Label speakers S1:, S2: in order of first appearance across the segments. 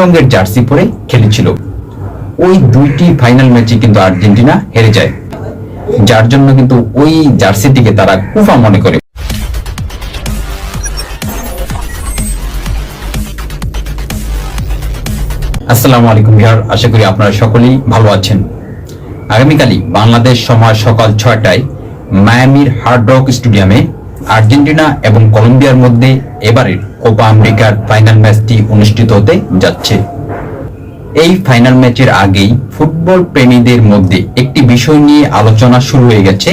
S1: রঙের জার্সি পরে খেলেছিল। ওই দুইটি ফাইনাল ম্যাচে কিন্তু আর্জেন্টিনা হেরে যায়। যার জন্য কিন্তু ওই জার্সিটিকে তারা কুফা মনে করে। আসসালামু আলাইকুম বিহার আশা করি আপনারা সকলেই ভালো আছেন। আগামীকালই বাংলাদেশ সময় সকাল ছয়টায় মায়ামির হার্ড রক স্টেডিয়ামে আর্জেন্টিনা এবং কলম্বিয়ার মধ্যে এবারের কোপা আমেরিকার ফাইনাল ম্যাচটি অনুষ্ঠিত হতে যাচ্ছে। এই ফাইনাল ম্যাচের আগেই ফুটবল প্রেমীদের মধ্যে একটি বিষয় নিয়ে আলোচনা শুরু হয়ে গেছে,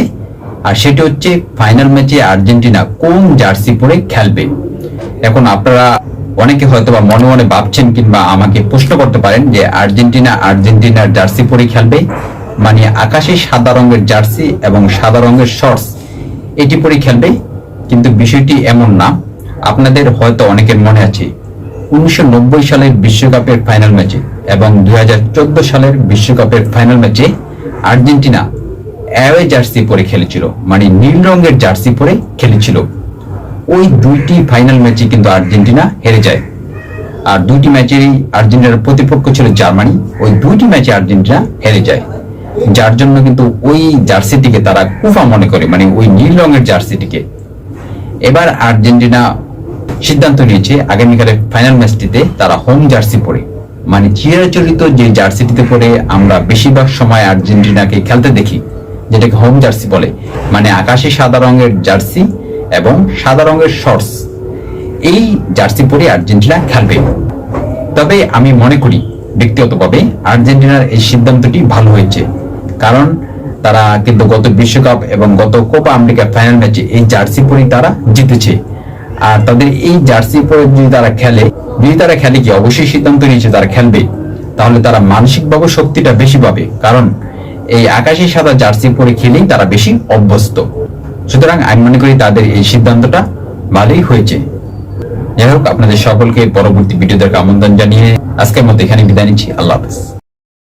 S1: আর সেটি হচ্ছে ফাইনাল ম্যাচে আর্জেন্টিনা কোন জার্সি পরে খেলবে। এখন আপনারা অনেকে হয়তো বা মনে মনে ভাবছেন কিংবা আমাকে প্রশ্ন করতে পারেন যে আর্জেন্টিনা আর্জেন্টিনার জার্সি পরে খেলবে মানে আকাশে সাদা রঙের জার্সি এবং সাদা রঙের শর্টস এটি পরে খেলবে। কিন্তু বিষয়টি এমন না আপনাদের হয়তো অনেকের মনে আছে, উনিশশো নব্বই সালের বিশ্বকাপের ফাইনাল ম্যাচে এবং দুই সালের বিশ্বকাপের ফাইনাল ম্যাচে আর্জেন্টিনা অ্যাওয়ে জার্সি পরে খেলেছিল মানে নীল রঙের জার্সি পরে খেলেছিল। ওই দুইটি ফাইনাল ম্যাচে কিন্তু আর্জেন্টিনা হেরে যায়। আর দুইটি ম্যাচেরই আর্জেন্টিনার প্রতিপক্ষ ছিল জার্মানি, ওই দুইটি ম্যাচে আর্জেন্টিনা হেরে যায়। যার জন্য কিন্তু ওই জার্সিটিকে তারা কুফা মনে করে মানে ওই নীল রঙের জার্সিটিকে এবার আর্জেন্টিনা সিদ্ধান্ত নিয়েছে আগামীকালের ফাইনাল ম্যাচটিতে তারা হোম জার্সি পরে। মানে চিরাচরিত যে জার্সিটিতে পরে আমরা বেশিরভাগ সময় আর্জেন্টিনাকে খেলতে দেখি, যেটাকে হোম জার্সি বলে। মানে আকাশে সাদা রঙের জার্সি এবং সাদা রঙের শর্টস এই জার্সি পরে আর্জেন্টিনা খেলবে। তবে আমি মনে করি, ব্যক্তিগতভাবে আর্জেন্টিনার এই সিদ্ধান্তটি ভালো হয়েছে। কারণ তারা কিন্তু গত বিশ্বকাপ এবং গত কোপা আমেরিকা ফাইনাল ম্যাচে এই জার্সি পরে তারা জিতেছে। আর তাদের এই জার্সি পরে যদি তারা খেলে, যদি তারা খেলে কি অবশ্যই সিদ্ধান্ত নিয়েছে তারা খেলবে? তাহলে তারা মানসিকভাবে শক্তিটা বেশি পাবে, কারণ এই আকাশি সাদা জার্সি পরে খেলেই তারা বেশি অভ্যস্ত। সুতরাং আমি মনে করি তাদের এই সিদ্ধান্তটা ভালোই হয়েছে। যাই হোক, আপনাদের সকলকে পরবর্তী ভিডিও আমন্ত্রণ জানিয়ে আজকের মতো এখানে বিদায় নিচ্ছি। আল্লাহ হাফেজ।